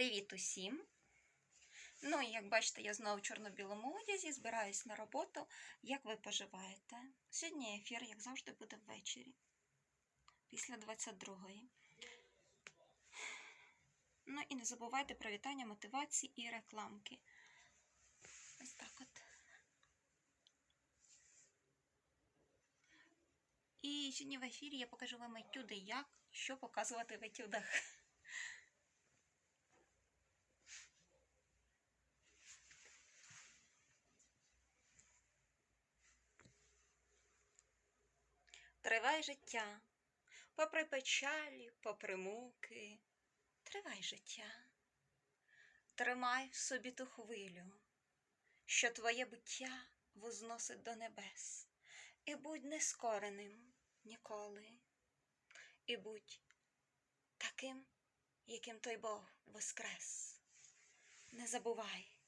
Привіт усім! Ну, і як бачите, я знову в чорно-білому одязі, збираюсь на роботу. Як ви поживаєте? Сьогодні ефір, як завжди, буде ввечері, після 22-ї. Ну і не забувайте про вітання, мотивації і рекламки. Ось так от. І сьогодні в ефірі я покажу вам етюди, як що показувати в етюдах. Тривай життя, попри печалі, попри муки, тривай життя, тримай в собі ту хвилю, що твоє буття возносить до небес, і будь нескореним ніколи, і будь таким, яким той Бог воскрес. Не забувай,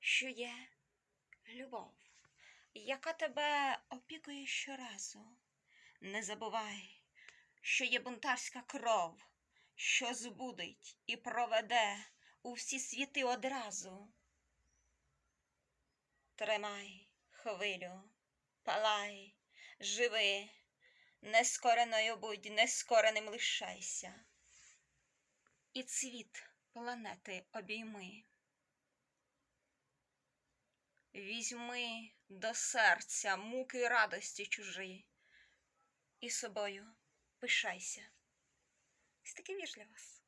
що є любов, яка тебе опікує щоразу. Не забувай, що є бунтарська кров, що збудить і проведе у всі світи одразу. Тримай хвилю, палай, живи, нескореною будь, нескореним лишайся. І цвіт планети обійми. Візьми до серця муки радості чужі і собою пишайся. Ось такий вірш для вас.